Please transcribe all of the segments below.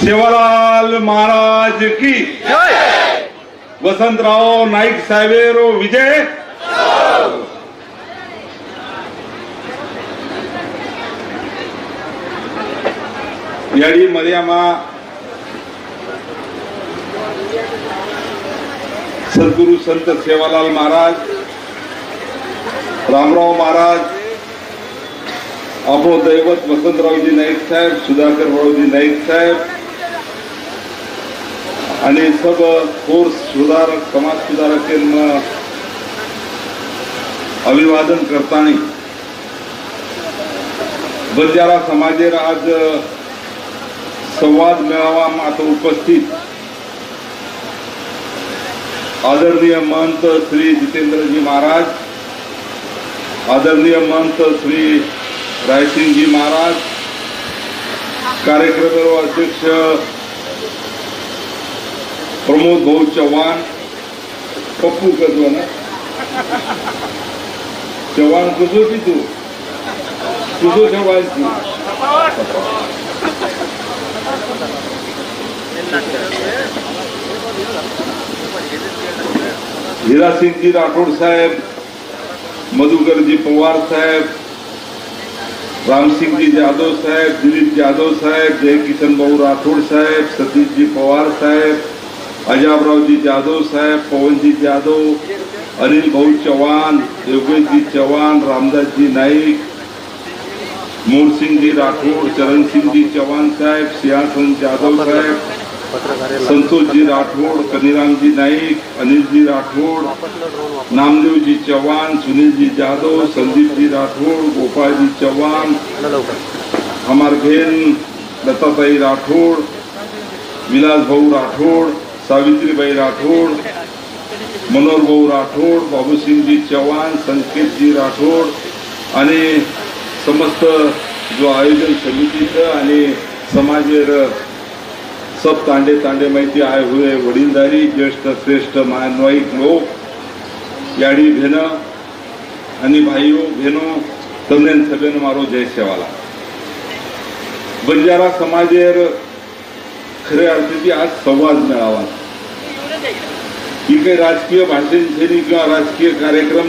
सेवालाल महाराज की वसंतराव नाईक साहेबेरो विजय। यडी मर्यामा सद्गुरु संत सेवालाल महाराज रामराव महाराज आपो दैवत वसंतरावजी नाईक साहेब सुधाकर भाऊजी नाईक साहेब आणि सब कोर्स सुधारक समाज सुधारक अभिवादन करताना बंजारा समाजेर आज संवाद मेळावा आता उपस्थित. आदरणीय महंत श्री जितेंद्रजी महाराज आदरणीय महंत श्री रायसिंगजी महाराज कार्यक्रम अध्यक्ष प्रमोद भाऊ चव्हाण पप्पू कसो ना चव्हाण कसो की तू। तुझो चव्हाण तू हिरासिंगजी राठोड साहेब मधुकरजी पवार साहेब रामसिंगजी जाधव साहेब, दिलीप जाधव साहेब, जयकिशन भाऊ राठोड साहेब सतीशजी पवार साहेब अजाबरावजी जाधव साहेब पवनजी जाधव अनिल भाऊ चव्हाण योगेशजी चव्हाण रामदासजी नाईक मोरसिंगजी राठोड चरणसिंगजी चव्हाण साहेब सिंहासन जाधव साहेब संतोषजी राठोड कनिरामजी नाईक अनिलजी राठोड नामदेवजी चव्हाण सुनीलजी जाधव संदीपजी राठोड गोपाळजी चव्हाण हमार बहन लताताई राठोड विलास भाऊ राठोड सावित्रीबाई राठोड मनोहरभाऊ राठोड बाबूसिंगजी चव्हाण संकेतजी राठोड आणि समस्त जो आयोजन समितीचं आणि समाजेर सब तांडे तांडे माहिती आहे हुए वडीलधारी ज्येष्ठ श्रेष्ठ मानवाईक लोक याडी भेन आणि भाईओ भेनो तमने सभेन मारो जय सेवाला. बंजारा समाजेर खऱ्या अर्थी आज संवाद मेळावा. ही काही राजकीय भाषण श्रेणी किंवा राजकीय कार्यक्रम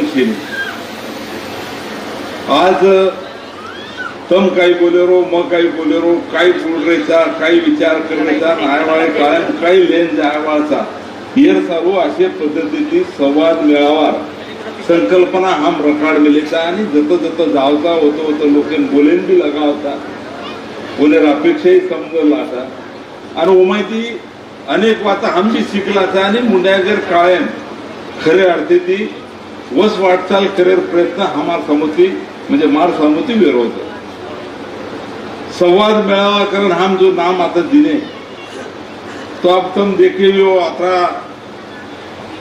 आज तम काही बोलेरो मग काही बोलेरो काही पुढरेचा काही विचार करण्याचा आयवाळे कायम काही लेन्स आयवाळचा हिर सर्व असे पद्धतीची संवाद मिळावा. संकल्पना हम रखाड मिलेचा आणि जत जत जावता होत होतं लोक बोलेन बी लगा होता. बोलेर अपेक्षाही समजला आता आणि ओ माहिती अनेक वाचा आम्ही शिकला शिकलाचा आणि मुंडागर कायम. खरे अर्थे ती वस वाटचाल करेर प्रयत्न हमार समती म्हणजे मार समती विरोध. संवाद मेळावा कारण हम जो नाम आता दिने. तो अब तुम देखे हो आता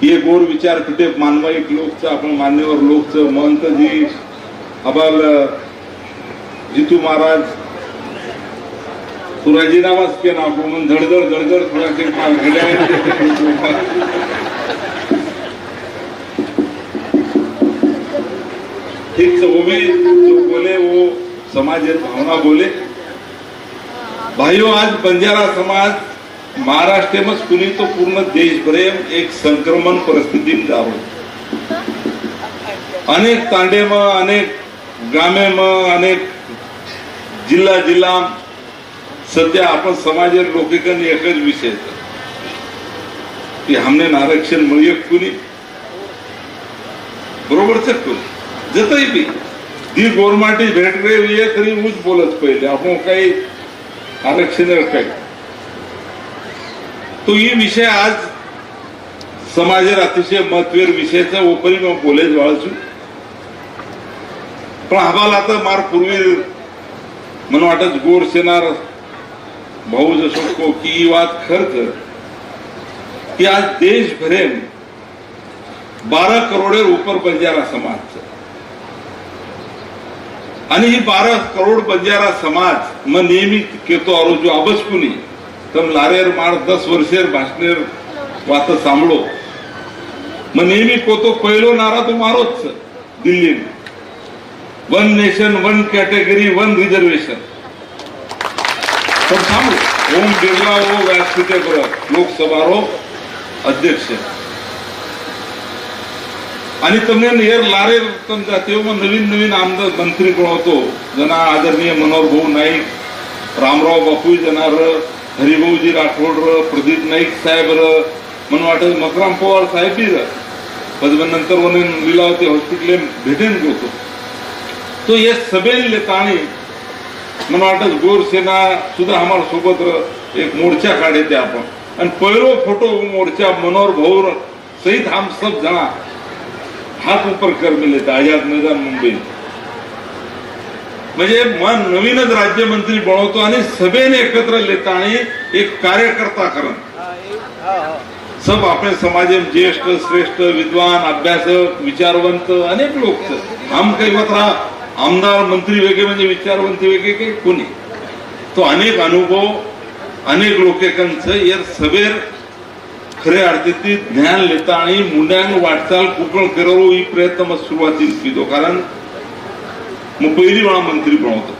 ये गोर विचार किती मानवाईक लोकचं आपण मान्यवर लोकचं महंत जी अबाल जितू महाराज तू राजीनामाच केला आपण धडधड धडधड थोडासे ठीक से वो भी जो बोले वो समाज भावना बोले. भाइयों आज बंजारा समाज महाराष्ट्र में सुनी तो पूर्ण देश प्रेम एक संक्रमण परिस्थिति में जाओ अनेक तांडे में अनेक गामे में अनेक जिल्हा जिल्हा सध्या आपण समाजात लोकेकन एकच विषय की हमने आरक्षण मिळूया कुणी? बरोबरच कुणी? जतही बी. दी गोरमाटी भेट रे ये तरी ऊच बोलत पहिले. आपण काही आरक्षण काही तो ही विषय आज समाजात अतिशय महत्वेर विषयाचा ओपनिंग बोलेच वाळचू पण आम्हाला आता मार पूर्वी मला वाटत गोर सेनार भाऊ जसो की ही खर कर कि आज देश भरेन बारह करोड़ ऊपर बंजारा समाज आणि ही बारा करोड बंजारा समाज मग नियमित केतो आरो जो अबसकुनी तम लारेर मार दस वर्षेर भाषणेर वात सांभळो मग नेहमी कोतो पहिलो नारा तो मारोच Delhi one nation one category one reservation पण थांबू ओम बिर्ला हो ओ लोकसभा लोकसभारोह अध्यक्ष. आणि तुम्ही नेर लारे लारेर जाते तेव्हा नवीन नवीन आमदार मंत्री कोण होतो? जना आदरणीय मनोहर भाऊ नाईक रामराव बापू जनार हरिभाऊजी राठोड र प्रदीप नाईक साहेब र म्हणून वाटत मकराम पवार साहेबी र नंतर वनेन लिलावते हॉस्पिटले भेटेन होतो. तो हे सभेले ताणी मला वाटत गोरसेना सुद्धा आम्हाला सोबत एक मोर्चा काढे ते आपण. आणि पहिलो फोटो मोर्चा मनोहर भाऊ सहित हम सब जणा हात उपर कर मिले आझाद मैदान मुंबई. म्हणजे मन नवीनच राज्यमंत्री बनवतो आणि सभेने एकत्र लेता आणि एक कार्यकर्ता करण. सब आपले समाज ज्येष्ठ श्रेष्ठ विद्वान अभ्यासक विचारवंत अनेक लोक. हम काही मात्र आमदार मंत्री वेगळे म्हणजे विचारवंती वेगळे काही कोणी? तो अनेक अनुभव अनेक लोकांचं या सवेर खऱ्या अर्थी ज्ञान लेता आणि मुंड्यान वाटचाल कुकळ करो ही प्रयत्न मग सुरुवातीस केलो कारण मग पहिली वेळा मंत्री बनवतो.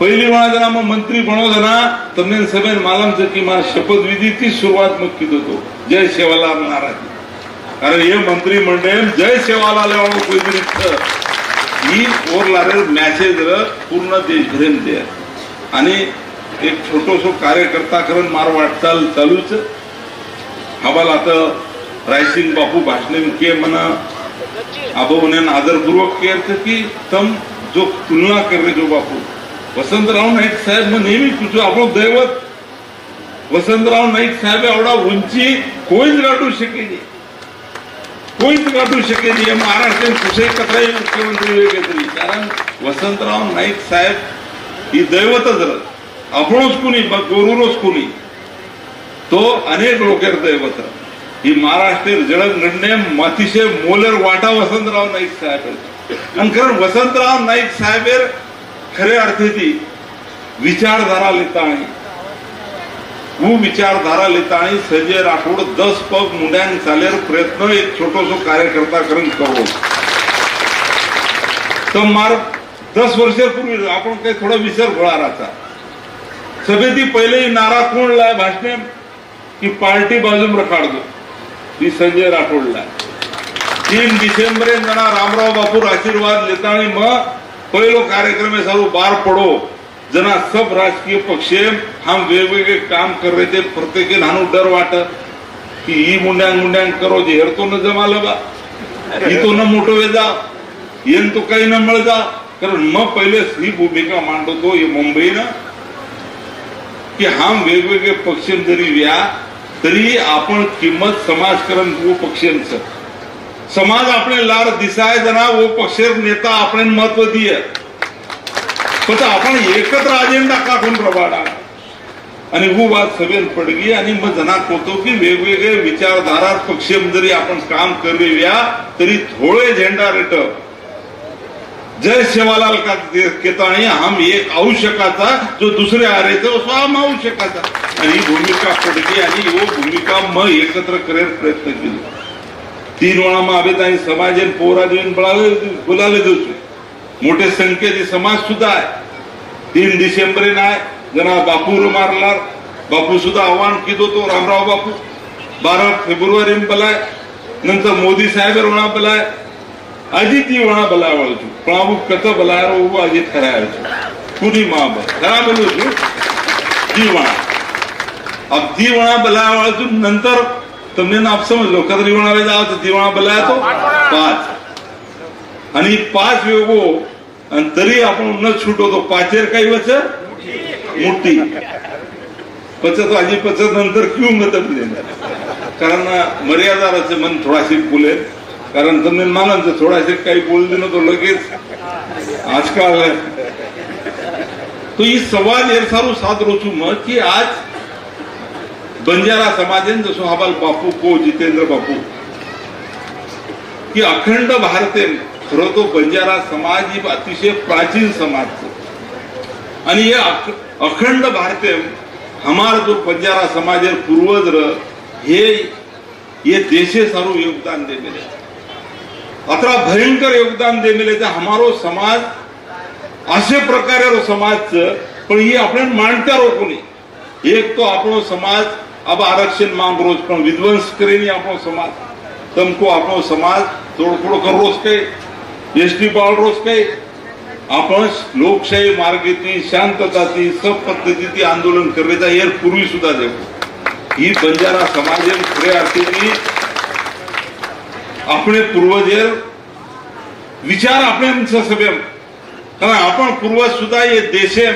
पहिली वेळा जरा मग मंत्री बनवताना तमेन सभेन मालामचं शपथविधी ती सुरुवात मग केली होतो जय सेवालाल नाराज कारण हे मंत्री म्हणणे जय सेवालाल पहिली ही ओरलारे मॅसेज पूर्ण देशभरेन दे आणि एक छोटोसो कार्यकर्ता करून मार वाटचाल चालूच. हवाल आता रायसिंग बापू भाषण के म्हणा आबोने आदरपूर्वक केलं की तम जो तुलना कर जो बापू. वसंतराव नाईक साहेब मग नेहमी तुझं आपलं दैवत. वसंतराव नाईक साहेब एवढा उंची कोणीच गाठू शकेली? कोणीच गाठू शकेल हे महाराष्ट्र कुठे मुख्यमंत्री वेगळे तरी कारण वसंतराव नाईक साहेब ही दैवतच रथ आपणच कुणी गोरुरोच कुणी तो अनेक लोकेर दैवत ही महाराष्ट्र जळग नडणे अतिशय मोलर वाटा वसंतराव नाईक साहेब आणि कारण वसंतराव नाईक साहेबेर खरे अर्थेची विचारधारा लिहिता आणि હું विचारधारा લેતા संजय સજે दस पग પગ મુંડાંગ प्रयत्न एक એક છોટો कार्यकर्ता કાર્યકર્તા કરીને કરવો તો મારો દस वर्षापूर्वी आपण काही थोडा विचार होणार आता सभेती पहिले नारा कोण लाय भाषणे की पार्टी बाजून रखाड दो संजय राठोडला तीन डिसेंबरे जना रामराव बापूर आशीर्वाद लेता आणि मग पहिलो कार्यक्रम सर्व बार पडो. जना सब राजकीय पक्ष हम वेगवेगळे काम कर रहे थे. प्रत्येक नानू डर वाट की ही मुंड्यांग मुंड्यांग करो जे हेरतो न जमालं बा. तो न मोठो वे जा. येन तो काही न मळ जा. कारण मग पहिलेच ही भूमिका मांडवतो हे न की हम वेगवेगळे पक्ष जरी व्या तरी आपण किंमत समाजकरण वो पक्षांचं. समाज आपले लाड दिसाय जना वो पक्ष नेता आपण महत्त्व दिया. फक्त आपण एकत्र अजेंडा काढून प्रभाडा आणि हू वाद सभेत पडगी आणि मग जना कोतो की वेगवेगळे विचारधारा पक्ष जरी आपण काम करूया तरी थोडे झेंडा रेट. जय सेवालाल का केता आणि हम एक आवश्यकाचा जो दुसरे आरेचा तो हम आवश्यकाचा आणि ही भूमिका पडगी आणि वो भूमिका मग एकत्र करेल प्रयत्न केले. तीन वेळा मग आम्ही समाजेन पोरा देऊन बळाले बोलाले देऊ मोठे संख्येचे समाज सुद्धा आहे तीन डिसेंबर नाही जना बापूर मारलार बापू सुद्धा आव्हान किदो तो रामराव बापू बारा फेब्रुवारी बलाय नंतर मोदी साहेब वणा बलाय अजित ही वणा बलाय वळचू पण अबू कच बलाय वो अजित खरा कुणी मा बल खरा बोलू છું दी वणा अब दी वणा बलाय वळचू नंतर તમને ના આપ સમજો કદર વણાવે જાવ તો દિવાણા બલાય તો પાંચ आणि पाच वेगो आणि तरी आपण न छुटो पाचेर काही वच? मोठी पचत आजी पचत नंतर क्यू मत कारण मर्यादाराचे मन थोडाशी बोलेल कारण तुम्ही मानांचं थोडासे काही बोलले ना तो लगेच. आजकाल तो ही संवाद एर सारू साथ रोचू मग की आज बंजारा समाजेन जसो हवाल बापू को जितेंद्र बापू की अखंड भारतेन खरं तो बंजारा समाज ही अतिशय प्राचीन समाज आणि हे अखंड भारतीय हमार जो बंजारा समाज पूर्वज हे ये देशे सारू योगदान दे मिले। अतरा भयंकर योगदान दे मिले हमारो समाज असे प्रकारे समाज समाज पण हे आपण मांडता रो कोणी एक तो आपणो समाज अब आरक्षण मांग रोज पण विध्वंस करेनी आपणो समाज। तमको आपणो समाज तोडफोड करोच काही। एसटी पॉल रोज काय आपण लोकशाही मार्ग ती शांतता ती सब पद्धती ती आंदोलन करण्याचा एअर पूर्वी सुद्धा देऊ. ही बंजारा समाज खरे अर्थ की आपले पूर्वज विचार आपण सभे कारण आपण पूर्वज सुद्धा हे देशेम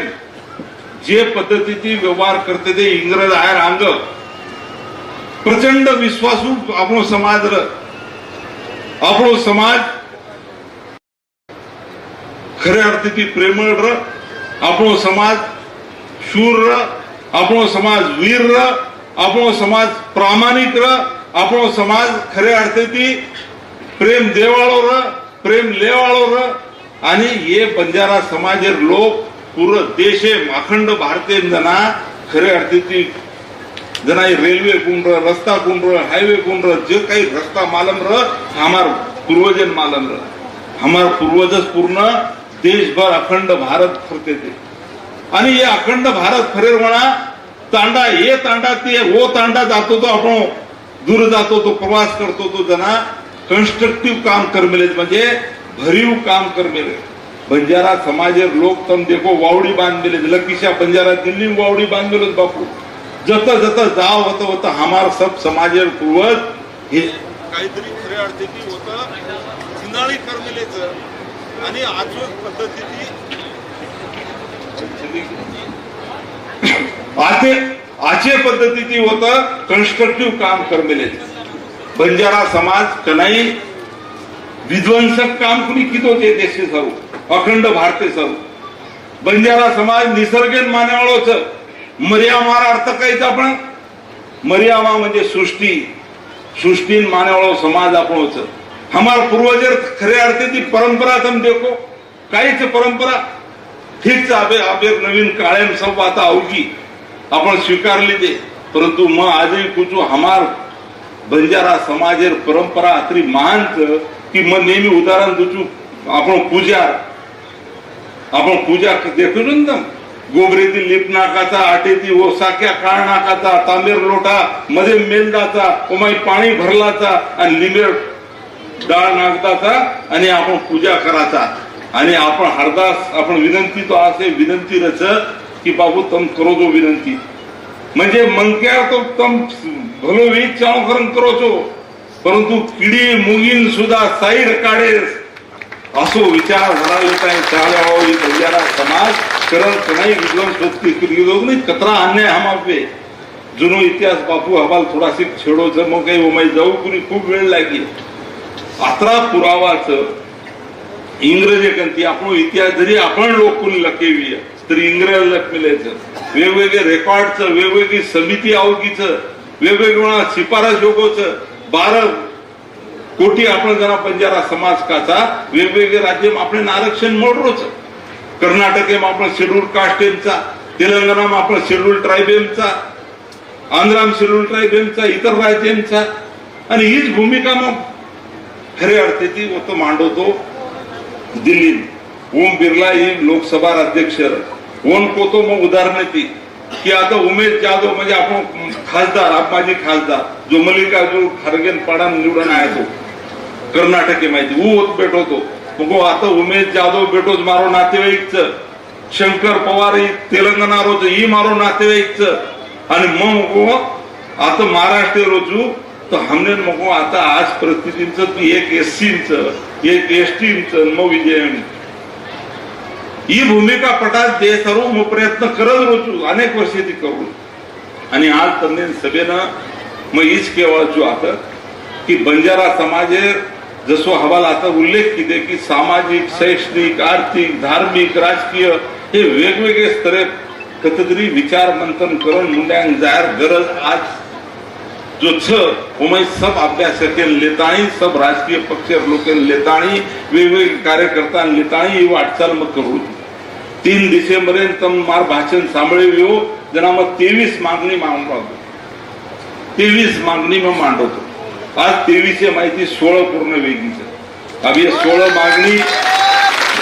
जे पद्धतीची व्यवहार करते ते इंग्रज आहे अंग. प्रचंड विश्वासू आपण समाज आपण समाज ખરે અર્થથી પ્રેમળ ર આપણો સમાજ શૂર ર આપણો સમાજ વીર ર આપણો સમાજ પ્રામાણિક ર આપણો સમાજ ખરે અર્થથી પ્રેમ દેવાળો ર પ્રેમ લેવાળો ર आणि हे बंजारा समाज लोक पूर्ण देश अखंड भारतीय जना खरे अर्थाची जना हे रेल्वे कुंड रस्ता कुंड हायवे कुंड जे काही रस्ता मालम र हमार पूर्वजन मालम र हमार पूर्वजच पूर्ण देशभर अखंड भारत फरते ते. आणि हे अखंड भारत फरेल म्हणा तांडा हे तांडा ते वो तांडा जातो तो आपण दूर जातो तो प्रवास करतो तो जना कन्स्ट्रक्टिव्ह काम करमेले म्हणजे भरीव काम करमेले. बंजारा समाजेर लोक तम देखो वावडी बांधलेले लकीशा बंजारा दिल्ली वावडी बांधलेलो बापू. जत जत जाव होत होत हमार सब समाजेर पूर्वज हे काहीतरी खऱ्या अर्थाची होत जिनाळी आणि अचूक पद्धतीची आते आचे पद्धतीची होत कन्स्ट्रक्टिव्ह काम करमेले. बंजारा समाज कनाई विध्वंसक काम कुणी किती ते देशे सर्व अखंड भारते सर्व बंजारा समाज निसर्गेन मानेवाळोच मर्यामार अर्थ काहीच आपण मर्यामा म्हणजे सृष्टी. सृष्टीन मानेवाळो समाज आपणोच. हमार पूर्वजर खरे अर्थे ती परंपरा तुम देखो। काहीच परंपरा? ठीकच आबे आबे नवीन काळेम सब आता अवघी आपण स्वीकारली ते परंतु मग आजही कुठू हमार बंजारा समाजेर परंपरा अत्री महान की मग नेहमी उदाहरण दुचू। आपण पूजा आपण पूजा देखू ना गोबरेतील लिप नाकाचा आटेती ओ साख्या काळ नाकाचा तांबेर लोटा मध्ये मेंदाचा ओमाई पाणी भरलाचा आणि लिंबेर डाळ नागताचा आणि आपण पूजा करायचा आणि आपण हरदास आपण विनंती तो असे विनंती रच की बाबू तम करो जो विनंती. म्हणजे मंक्या तो तम भलो वीज करोचो करो छो परंतु किडी मुगीन सुद्धा साईड काढेस असो विचार झाला काही चाल्या समाज करण नाही विद्वान सोबती लोक नाही कतरा अन्याय हमापे जुनो इतिहास बापू हवाल थोडाशी छेडो जर मग काही ओमाई जाऊ कुणी खूप वेळ लागी पुरावाच इंग्रजे कंती आपण इतिहास जरी आपण लोक कोणी लकेवी तरी इंग्रज लकमिलेचं वेगवेगळे रेकॉर्डचं वेगवेगळी समिती अवघीचं वेगवेगळ्या शिफारस योगोचं बारा कोटी आपण जरा बंजारा समाज काचा वेगवेगळे राज्य आपण आरक्षण मोडरोच. कर्नाटक आपण शेड्यूल कास्टेमचा तेलंगणा आपण शेड्यूल ट्रायबेमचा आंध्राम शेड्यूल ट्रायबेमचा इतर राज्यांचा. आणि हीच भूमिका मग खरे अर्थाची तो मांडवतो दिल्लीत. ओम बिर्ला ही लोकसभा अध्यक्ष. ओन कोतो मग उदाहरण ती की आता उमेश जाधव म्हणजे आपण खासदार आप खासदार जो मल्लिकार्जुन खारगेन पाडा निवडून आहे तो कर्नाटक माहिती. ऊ होत भेटवतो मग आता उमेश जाधव भेटोच मारो नातेवाईकच. शंकर पवार ही तेलंगणा रोज ही मारो नातेवाईकच. आणि मग मग आता महाराष्ट्र रोजू तर हमने मग आता आज परिस्थितीचं एक एस सीच एक एस टीच मग विजय ही भूमिका पटात ते सर्व मग प्रयत्न करत रोचू अनेक वर्ष ती करू. आणि आज त्यांनी सभेनं मग हीच केवळचू आता की बंजारा समाजे जसो हवाला आता उल्लेख किते की सामाजिक शैक्षणिक आर्थिक धार्मिक राजकीय हे वेगवेगळे स्तरे कतरी विचार मंथन करून मुंड्यांक जायर गरज आज जो छ उमय सब अभ्यास लेताणी सब राजकीय पक्ष लोक लेताणी वेगवेगळे कार्यकर्ता लेताणी वाटचाल मग करू. तीन डिसेंबर तम मार भाषण सांभळे येऊ जना मग तेवीस मागणी मांडतो तेवीस मागणी मग मांडवतो आज तेवीस माहिती सोळा पूर्ण वेगळीच अभि सोळा मागणी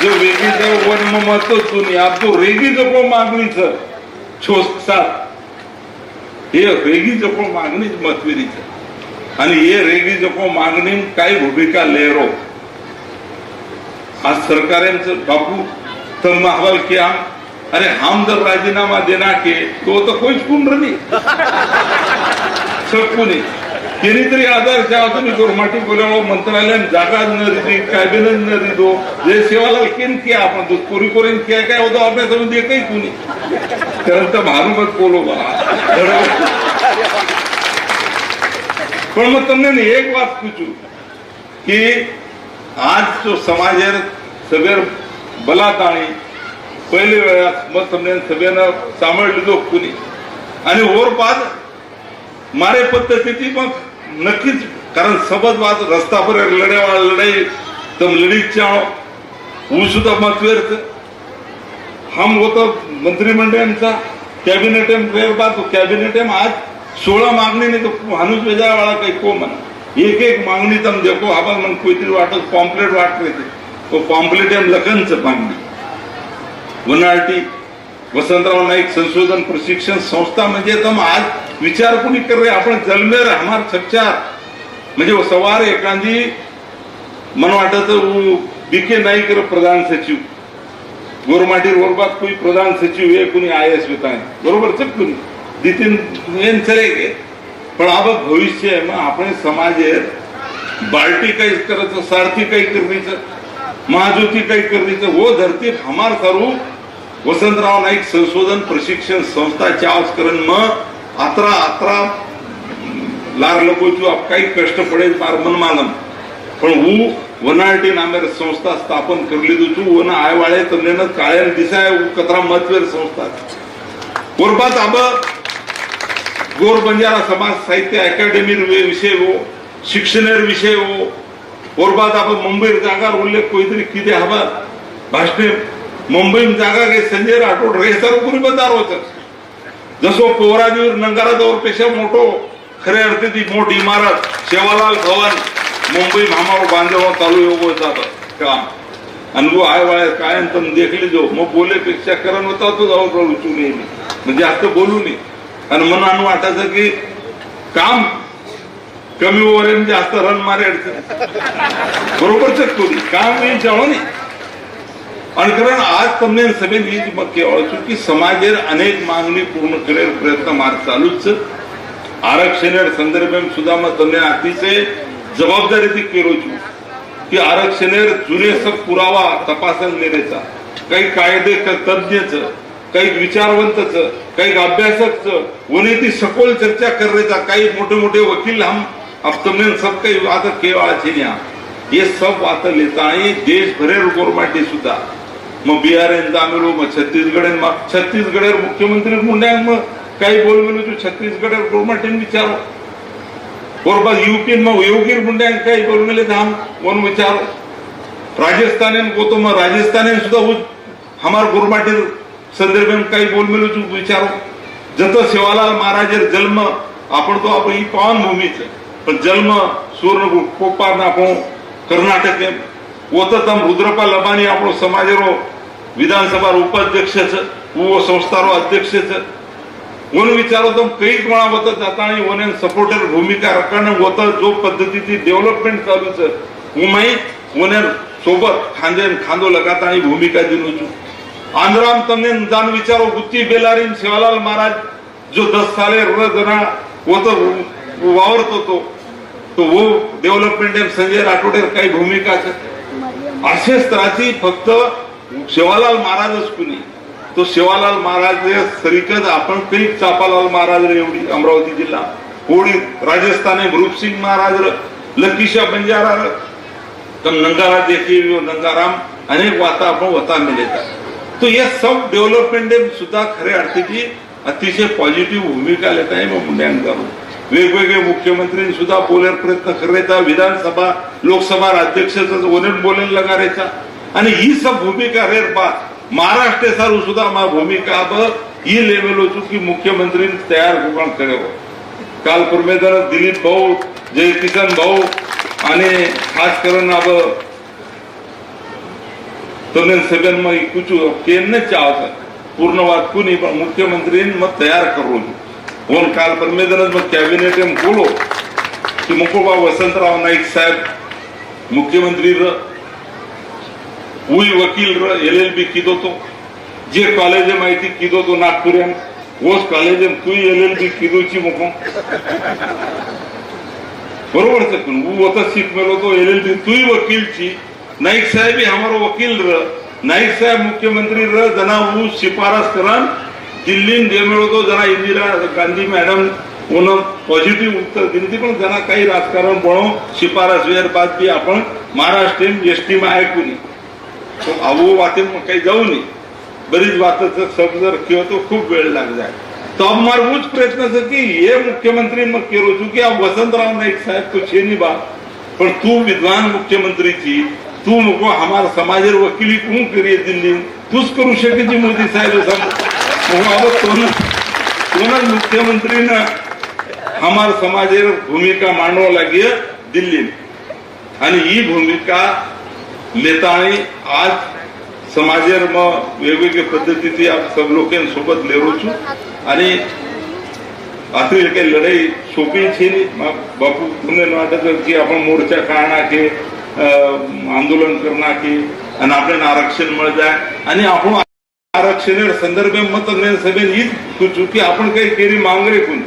जो वेगळीच वन मग मतच तुम्ही आप जो रेगी जो मागणीच. छो सात. हे रेगी जपो मागणीच मतविरीच आणि हे रेगी जपो मागणी काय भूमिका लेरो आज सरकारांचं बापू तर अहवाल किया अरे हम जर राजीनामा देना के तो तर कोई सुन रही सकू नाही केली तरी आधार सेवा तुम्ही गोरमाटी बोलावं मंत्रालयात जागा न दिली कॅबिनेट न दिलो जे सेवाला केन किया आपण कोरी कोरीन किया काय होतो आपल्यासमोर एकही कुणी? તમે દેખાય કુની કારણ કે મારું મત બોલો બા પણ હું તમને ને એક વાત પૂછું કે आज जो समाजेर सगळ्या बलाताणी पहिली वेळा मग તમને सगळ्यांना सांभाळ લીધો कुणी आणि ओरपाद મારે પદ્ધતિથી પણ નક્કી જ કારણ સબદ વાત રસ્તા પર લડેવાળા લડાઈ તમે લડી જ જાણો હું हम होतो मंत्रिमंडळांचा कॅबिनेट बाद कॅबिनेट आज सोळा मागणी नाही तो माणूस वेजावाळा काही को म्हणा एक एक मागणी तम देखो आपण मग कोणतरी वाटत पॉम्पलेट वाट ते तो पॉम्पलेट एम लखनच मागणी वनाटी वसंतराव नाईक संशोधन प्रशिक्षण संस्था म्हणजे तम आज विचार कोणी कर रहे आपण जलमेर हमार सच्चार। म्हणजे सवार एखादी मन वाटत बीके नाईक प्रधान सचिव। गोरमाटी रोरबात कोई प्रधान सचिव हे कोणी आय एस होता बरोबर છે कोणी नितीन એમ ચલે गे पण अब भविष्य आहे मग आपण समाजे बाल्टी काही करायचं सारथी काही करणीचं महाज्योती काही करणीचं वो धरती हमार करू वसंतराव नाईक संशोधन प्रशिक्षण संस्था चावच करण मग अतरा अतरा लार लोकोचू आप काही कष्ट पडेल मार मन मालम पण હું वनाळटी नामेर संस्था स्थापन करली तुझू वन आयवाळे तन्नेन काळ्यान दिसाय कतरा मतवेर संस्था. कोरपात आब गोर बंजारा समाज साहित्य अकादमीर विषय हो शिक्षणेर विषय हो. कोरपात आब मुंबईर जागार उरले कोयतरी कितें हवा भाषणे मुंबई जागा गे संजय राठोड रेसर उपरी बंदार होत जसो पोहराजीवर नंगारा जवळपेक्षा मोठो खऱ्या अर्थी ती मोठी इमारत शेवालाल भवन. मुंबई मामावर बांधव चालू एवढं जातं काम आणि वो आय वाय काय पण देखली जो मग बोलेपेक्षा करण होता तो जाऊ रुचू नये म्हणजे जास्त बोलू नये आणि मनानं वाटायचं की काम कमी ओव्हर जास्त रन मारे अडचण बरोबरच कोणी काम मी जाणो नाही आणि कारण आज તમને સભે ની જ મત કહેવાય છું કે સમાજે અનેક માંગણી પૂર્ણ કરેલ પ્રયત્ન માર ચાલુ જ છે આરક્ષણ સંદર્ભે સુધામાં તમને અતિશય જવાબદારીથી કેરો છું की आरक्षणेर जुने सब पुरावा तपासन नेण्याचा काही कायदे तज्ञच काही विचारवंतच काही अभ्यासकच वने ती सखोल चर्चा करण्याचा काही मोठे मोठे वकील हम अब तुमने सब काही आता केवाळाचे न्या ये सब आता लेता आणि देश भरेर गोरमाटी सुद्धा मग बिहार जामेलो मग छत्तीसगड मग छत्तीसगडेर मुख्यमंत्री मुंड्यांग मग काही बोल गेलो तू छत्तीसगडेर गोरमाटीन विचारो बरोबर यूपी मग योगीर मुंड्यांग काही बोल गेले धाम वन विचारो राजस्थान गोतो मग राजस्थान सुद्धा उज हमार गोरमाटी संदर्भ में काही बोल मिलो तू विचारो जत शिवालाल महाराजेर जन्म आपण तो आपण ही पावन भूमीच पण जन्म सुवर्ण कोप्पा आपण कर्नाटक ઓતતમ રુદ્રપાલ લબાની આપણો સમાજરો વિધાનસભા ઉપાધ્યક્ષ છે वो संस्थारो अध्यक्ष છે म्हणून विचारतो कैक म्हणा मळावत जाताना वन एन सपोर्टर भूमिका राखणं होतं जो पद्धतीची डेव्हलपमेंट चालूच वन एन सोबत खांदे खांदो लगात आणि भूमिका दिनोचू आंध्राम तमने जाण विचारो बुत्ती बेलारीन शिवालाल महाराज जो दस साले जना वो वावरत होतो. तो वो डेव्हलपमेंट एम संजय राठोडे काही भूमिका असे त्रासी फक्त शिवालाल महाराजच कुणी. तो शिवालाल महाराज सरीकच आपण काही चापालाल महाराज एवढी अमरावती जिल्हा. कोळी राजस्थान रूपसिंग महाराज लकीशा बंजारा तर नंगारा देखील नंगाराम अनेक वाता आपण वता मिळतात तो ये सब डेव्हलपमेंट सुद्धा खऱ्या अर्थाची अतिशय पॉझिटिव्ह भूमिका लेत आहे मग मुंड्यांकरून वेगवेगळे मुख्यमंत्री सुद्धा बोलायला प्रयत्न करायचा विधानसभा लोकसभा अध्यक्षाचा ओनेट बोलायला लगारायचा. आणि ही सब भूमिका रेर बा महाराष्ट्र सारू सुद्धा मा भूमिका अब ही लेवल होती की मुख्यमंत्री तयार कोकण करे काल परमेदर दिलीप भाऊ जय किसन भाऊ आणि खास करून अब તમને સગનમાં કુછું કેમ ન ચાહતા પૂર્ણ વાત કુની પણ મુખ્યમંત્રી મત તૈયાર કરવું છું ओन काल परमेदनच मग कॅबिनेट एम बोलो की मुकोबा वसंतराव नाईक साहेब मुख्यमंत्री र उई वकील र एल एल बी किदो तो जे कॉलेज माहिती किदो तो नागपुऱ्यान ओस कॉलेज तुई एल एल बी किदोची मुको बरोबर છે પણ હું વખત શીખ મેલો તો એલએલબી તુંય વકીલ છી નાઈક સાહેબ અમારો વકીલ ર નાઈક સાહેબ મુખ્યમંત્રી ર जना હું शिफारस करन दिल्लीन जे मेळो तो जना Indira Gandhi madam on positive उत्तर दिली ती पण जना काही राजकारण बळो शिफारस वेर बाद बी आपण महाराष्ट्रीयन एसटी मा ऐकून तो आवो वाते काही जाऊ नये. बरीच वाताचं सब जर किंवा तो खूप वेळ लागलाय तो अब प्रयत्न से की ये मुख्यमंत्री मग केलो तू की वसंतराव नाईक साहेब तू छे बा. पण तू विद्वान मुख्यमंत्रीची तू मुको हमारा समाज वकिली कोण करी दिल्ली? तूच करू शके जी मोदी साहेब. तोन मुख्यमंत्री मुख्यमंत्रीनं हमारा समाज भूमिका मांडवा लागेल दिल्ली आणि ही भूमिका लेता आणि आज मग वेगवेगळ्या पद्धतीचे सब लोकांसोबत लढवचू आणि आखिर काही लढाई सोपी छे बापू तुम्ही वाटत की आपण मोर्चा काढणार की आंदोलन करणार की आणि आपल्याला आरक्षण मिळत जाय आणि आपण आरक्षण संदर्भ मत सभेन हीच सुचू की आपण काही केरी मांगरे कोणी?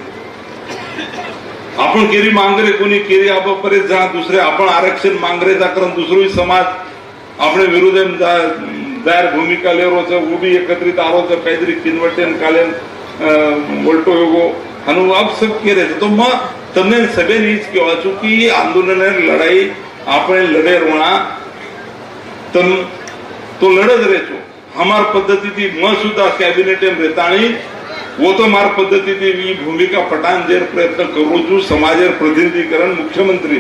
आपण केरी मांगरे कोणी केरी आपापर्यंत जा दुसरे आपण आरक्षण मांगरे जा कारण दुसरोही समाज આપણે વિરુદ્ધ એમ જા- જાહેર ભૂમિકા લેવો છે वो भी એકત્રિત આરો છે કાંઈતરી કિનવટેન કાલેન વોલ્ટો યોગો આનું આપ સબ કે રહે છે તો માં તમને સભેને ઈ જ કહેવા છું કે ઈ આંદોલન લડાઈ આપણે લડે રોણા તમ તો લડત રહેજો અમાર પદ્ધતિથી મ સુધા કેબિનેટ એમ રહેતાણી वो तो मार पद्धतीने मी भूमिका पटान जेर प्रयत्न करू છું समाजेर प्रतिनिधीकरण मुख्यमंत्री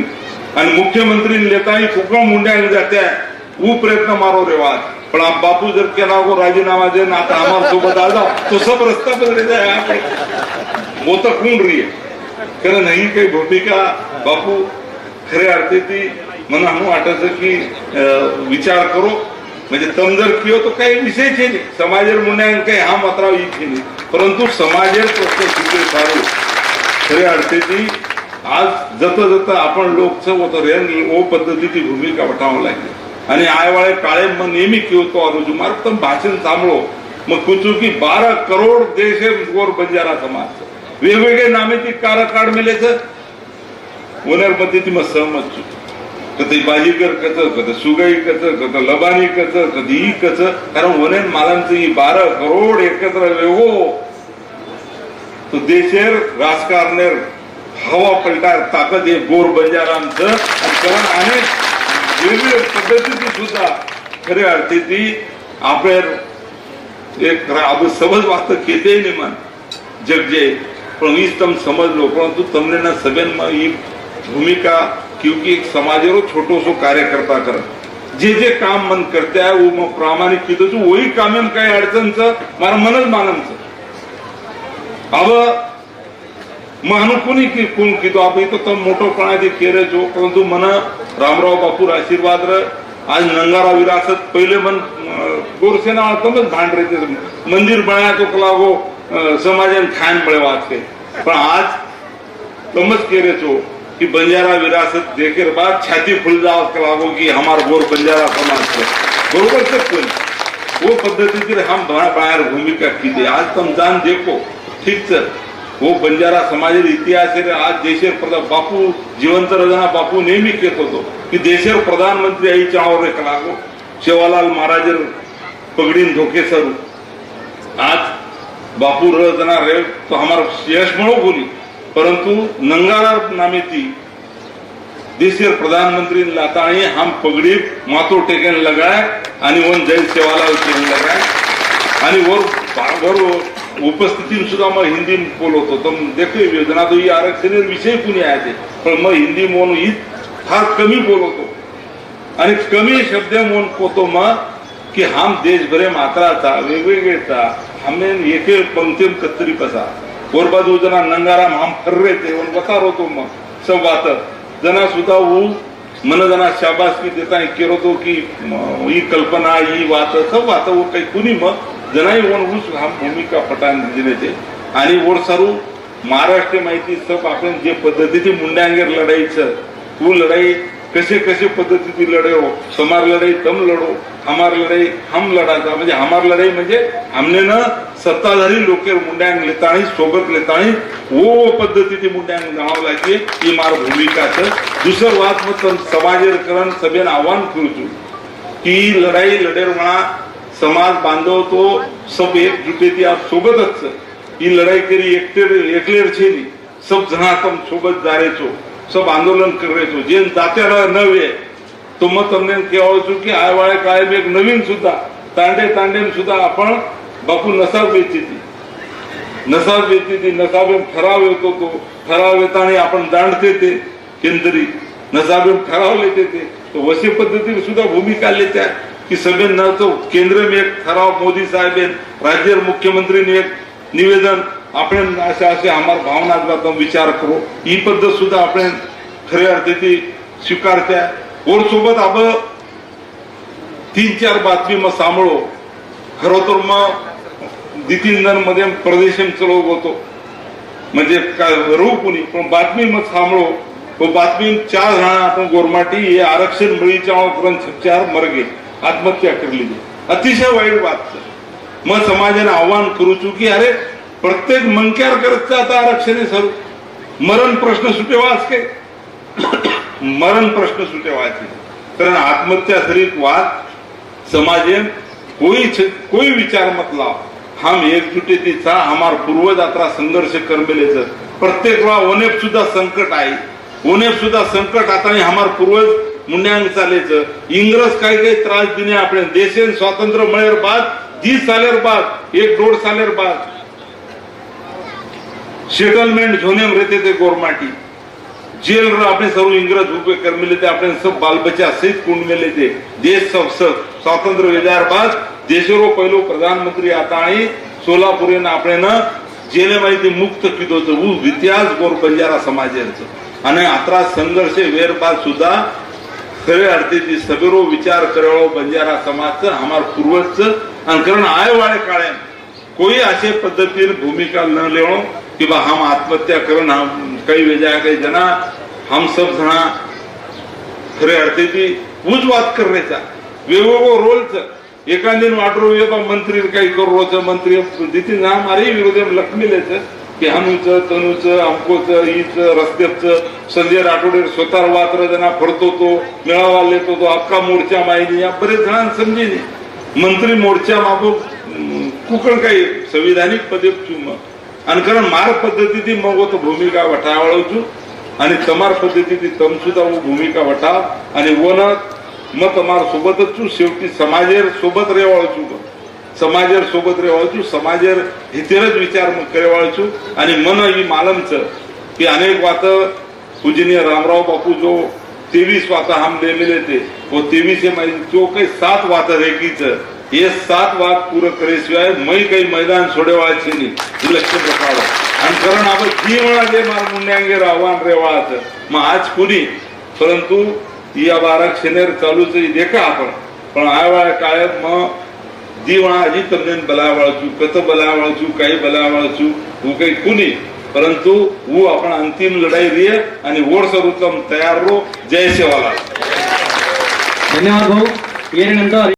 आणि मुख्यमंत्री लेताही फुकम मुंड्या जात्या वो प्रयत्न मारो रिवाज पण बापू जर केला हो राजीनामा दे ना आता आम्हाला सोबत आजा तो सब रस्ता पकडे जाय वो तर खून रही कारण ही काही भूमिका बापू. खऱ्या अर्थी ती मला हनु वाटायचं की विचार करो. म्हणजे तम जर कियो तो काही विषय छे समाजेर मुन्यांक काही हा मात्र इच्छे नाही. परंतु समाज प्रश्न सुटे सारू. खऱ्या अर्थी ती आज जत जत आपण लोकचं होतो रेन ओ पद्धतीची भूमिका वठावं लागली. आणि आयवाळे काळे मग नेहमी किवतो आरोजू मार्ग तम भाषण सांभळो. मग कुचू की बारा करोड देश गोर बंजारा समाज. वेगवेगळे नामेची कार कार्ड मेलेच. ओनर ती मग सहमत છું कधी बाजीगर कच कधी सुगाई कच कधी लबानी कच कधी ई कच कारण वनेन मालांचं ही बारा करोड एकत्र वेगो. तो देशेर राजकारणेर हवा पलटार ताकद हे गोर बंजारांचं. कारण अनेक वेगवेगळ्या पद्धतीची सुद्धा खऱ्या अर्थी આપણે એક આપણે સમજ વાત કીધે નહીં મન જગજે પણ વીસ તમે સમજલો પરંતુ તમને ના સબેનમાં એ ભૂમિકા क्योंकि एक समाजेरो छोटो सो कार्यकर्ता कर जे जे काम मन करते आहे वो मग प्रामाणिक किती तू वही कामेन काही अडचणचं मला मनच मानमचं अब मानू कोणी की कोण कितो आपण इथं तर मोठोपणाचे केरे जो परंतु मन रामराव बापूर आशीर्वाद आज नंगारा विरासत पहिले पण गोरसेना कमच भांड रे मंदिर बनाया तो कला वो समाजन खान पड़े बात के आज कमच कह रहे छो बंजारा विरासत देकर बाद छाती फुल जावत कला वो कि हमारा गोर बंजारा समाज से बरोबर से कोई वो पद्धति हम बाहेर भूमिका की आज तुम जान देखो. ठीक सर. हो बंजारा समाजेर इतिहास आहे. आज देशेर प्रधान बापू जिवंत रजना बापू नेहमी येत होतो. की देशेर प्रधानमंत्री आई चावर एक लागो हो. शेवालाल महाराजर पगडीन धोके सरू हो. आज बापू रजना रे तो हमारा यश म्हणो बोली. परंतु नंगारा नामेती देशेर प्रधानमंत्री लाताणी हम पगडी मातो टेकन लगाय आणि वन जय सेवालाल केन लगाय. आणि वर वर उपस्थितीत सुद्धा मग हिंदी बोलवतो तर देखो योजना तो ही आरक्षण विषय कुणी आहे ते. पण मग हिंदी म्हणून ही फार कमी बोलवतो आणि कमी शब्द म्हणून पोतो मग की हम देशभरे मात्राचा वेगवेगळेचा हमें एके पंक्तीम कत्तरी कसा गोरबाजू जना नंगाराम हम फर्रे ते वन वतार होतो मग सब वात जना सुद्धा ऊ मन जना शाबासकी देता केलो तो की ही कल्पना ही वात सब वात काही कुणी मग जनाही वन ऊस भूमिका पटान दिले आणि वर सारू महाराष्ट्र माहिती सब आपण जे पद्धतीची मुंड्यांगेर लढाईचं तू लढाई कसे कसे पद्धतीची लढे हो? समार लढाई तम लढो हमार लढाई हम लढायचा म्हणजे हमार लढाई म्हणजे हमने न सत्ताधारी लोकेर मुंड्यांग लेताणी सोबत लेताणी ओ पद्धतीची मुंड्यांग जाणावं लागते ही मार भूमिकाचं दुसरं वाद मग तम सभेनं आव्हान करूचू की लढाई लढेर म्हणा समाज बांधव તો સબ એકજૂટેથી આપ સોબત જ છે એ લડાઈ કરી એકલેર છે ની સબ જણા તમ સોબત જારે છો સબ આંદોलन કરે છો જે जात्याला नव्हे તો मग તમને કહેવાઉં છું કે આ વાળે કાયમ એક નવીન सुधा। तांडे तांडे में सुधा अपन बापू नसाब वेची ती नसाब थी। ती में ठराव येतो तो ठराव ताने अपन दांडते ते केंद्री में ठराव लेते ते पद्धति में सुधा भूमिका लेत्या की सभेन नव्हतो केंद्र में एक ठराव मोदी साहेब राज्य मुख्यमंत्री ने एक निवेदन आपण असे असे आम्हाला भावना विचार करू. ही पद्धत सुद्धा आपण खऱ्या अर्थाची स्वीकारत्या और सोबत अब तीन चार बातमी मग सांभाळो. खरं तर मग नितीन जणमध्ये प्रदेश चळवत होतो. म्हणजे काय रू कोणी पण बातमी मग सांभाळो. तो बातमी चार जण आपण गोरमाटी हे आरक्षण मिळीच्या उपरांत चार मरगे. आत्महत्या करली अतिशय वाईट बात मग समाजाने आव्हान करू चुकी अरे प्रत्येक मंक्यार करत आता आरक्षण आहे सर. मरण प्रश्न सुटेवाच के मरण प्रश्न सुटेवाचे कारण आत्महत्या सरीत वाद समाजे कोई छ- कोई विचार मत लाव. हम एकजुटीचा हमार पूर्वज आता संघर्ष करमेलेच प्रत्येक वेळा ओनेप सुद्धा संकट आहे. ओनेप सुद्धा संकट आता आणि हमार पूर्वज मुंड्यांग चालेच. इंग्रज काही काही त्रास दिने आपण देशेन स्वातंत्र्य मळेर बाद दीस सालेर बाद एक दोड सालेर बाद. सेटलमेंट झोने रेते ते गोरमाटी. जेल रो सर्व इंग्रज उपयोग कर मिले थे अपने सब बाल बच्चा सहित कुंड मेले ते. देश सब सब स्वातंत्र्य वेल्यार बाद देशरो पहिलो प्रधानमंत्री आता आहे. सोलापूर आपण जेले माहिती मुक्त किदोचं इतिहास गोर बंजारा समाजाचं. आणि आता संघर्ष वेर बाद सुद्धा खरे अर्थेची सबेरो विचार करेळो बंजारा समाजचं हमार पूर्वजचं आणि कारण आय वाळे काळ्यान. कोई असे पद्धतीने भूमिका न लेवो की बा हम आत्महत्या करून हम काही वेजा काही जना हम सब जणा खरे अर्थेची उज वाद करण्याचा. वेगवेगळं रोलच. एखादीन वाटरो मंत्री काही करू रोज मंत्री दिती ना मारे विरोधी लखमिलेच. की हनुचं तनुच अमकोच हीच रस्त्याच संजय राठोडे स्वतः वात्र जना फरतो तो मेळावा लेतो तो अक्का मोर्चा माहिती या बरेच जणांना समजे मंत्री मोर्चा मागो कुकण काही संविधानिक पदे चुम आणि कारण मार पद्धतीची मग तो भूमिका वठावळवचू आणि तमार पद्धतीची तम सुद्धा भूमिका वठाव आणि वन मग तमार सोबतच चू शेवटी समाजेर सोबत रेवाळचू समाजेर सोबत रेवाळचू समाजेर हितेरच विचार करेवाळचू आणि मन ही मालमच. की अनेक वात पूजनीय रामराव बापू जो तेवीस वाता हम ले मिले थे तेवीस जो काही सात वात रेकीच हे सात वाद पूरं करेशिवाय मै काही मैदान सोडेवाळचे नाही. हे प्रकार. आणि कारण आपण जी वेळा जे मार मुंड्यांगेर आव्हान रेवाळाचं मग आज कुणी? परंतु या आरक्षणेर चालूच देखा आपण. पण आयवाळ्या काळात मग जीवा अजित तंदन बलावाळचू कत बलावाळचू काही बलावाळचू तू काही कुणी परंतु वो आपण अंतिम लढाई रिये आणि ओढ सर्वोत्तम तयार रो. जय सेवाला धन्यवाद भाऊ. येण्यानंतर